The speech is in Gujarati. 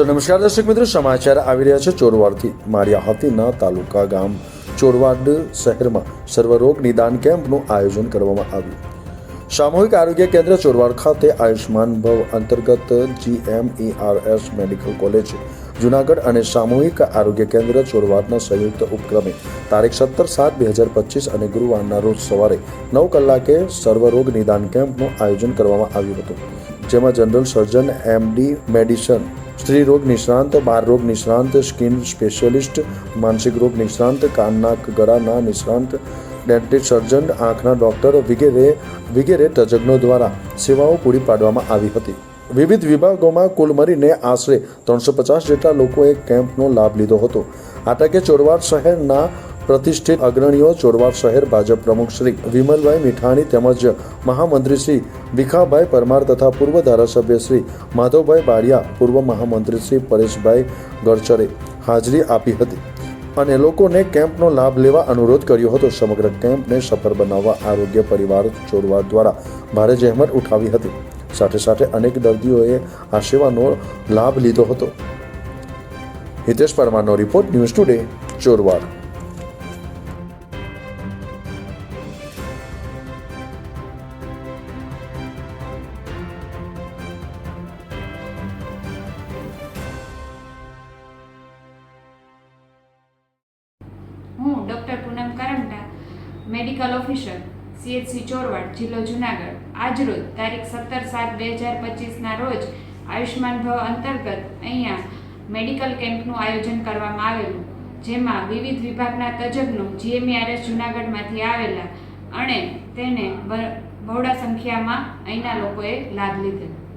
તો નમસ્કાર, દર્શક મિત્રો, સમાચાર આવી રહ્યા છે ચોરવાડથી. મારિયા હાથીના તાલુકા ગામ ચોરવાડ શહેરમાં સર્વરોગ નિદાન કેમ્પનું આયોજન કરવામાં આવ્યું. સામૂહિક આરોગ્ય કેન્દ્ર ચોરવાડ ખાતે આયુષ્માન ભવ અંતર્ગત જીએમઈઆરએસ મેડિકલ કોલેજ, જુનાગઢ અને સામૂહિક આરોગ્ય કેન્દ્ર ચોરવાડના સંયુક્ત ઉપક્રમે તારીખ સત્તર સાત બે હજાર પચીસ અને ગુરુવારના રોજ સવારે નવ કલાકે સર્વરોગ નિદાન કેમ્પનું આયોજન કરવામાં આવ્યું હતું, જેમાં જનરલ સર્જન, એમડી, મેડિસન સ્ત્રી રોગ નિષ્ણાંત, બાળ રોગ નિષ્ણાંત, સ્કિન સ્પેશિયલિસ્ટ, માનસિક રોગ નિષ્ણાંત, કાન, નાક ગળાના નિષ્ણાંત, ડેન્ટિસ્ટ, સર્જન, આંખના ડોક્ટર વગેરે વગેરે તજજ્ઞો દ્વારા સેવાઓ પૂરી પાડવામાં આવી હતી. વિવિધ વિભાગોમાં કુલ મળીને આશરે ત્રણસો પચાસ જેટલા લોકોએ કેમ્પનો લાભ લીધો હતો. આ તકે ચોરવાડ શહેરના પ્રતિષ્ઠિત અગ્રણીઓ ચોરવાડ શહેર ભાજપ પ્રમુખ શ્રી વિમલભાઈ મીઠાણી તેમજ મહામંત્રી શ્રી ભીખાભાઈ પરમાર તથા પૂર્વ ધારાસભ્ય શ્રી માધવભાઈ બારિયા, પૂર્વ મહામંત્રી શ્રી પરેશભાઈ ગડચરે હાજરી આપી હતી અને લોકોને કેમ્પનો લાભ લેવા અનુરોધ કર્યો હતો. સમગ્ર કેમ્પને સફળ બનાવવા આરોગ્ય પરિવાર ચોરવાડ દ્વારા ભારે જહેમત ઉઠાવી હતી. સાથે સાથે અનેક દર્દીઓએ આ સેવાનો લાભ લીધો હતો. Hitesh પરમારનો report news today Chorwad. Medical officer CHC Chorwad, જિલ્લો જુનાગઢ. આજરોજ તારીખ સત્તર સાત બે હજાર પચીસના રોજ, આયુષ્માન ભવ અંતર્ગત અહીંયા મેડિકલ કેમ્પનું આયોજન કરવામાં આવેલું, જેમાં વિવિધ વિભાગના તજજ્ઞો જીએમઆરએસ જુનાગઢમાંથી આવેલા અને તેને બહોળા સંખ્યામાં અહીંના લોકોએ લાભ લીધેલો.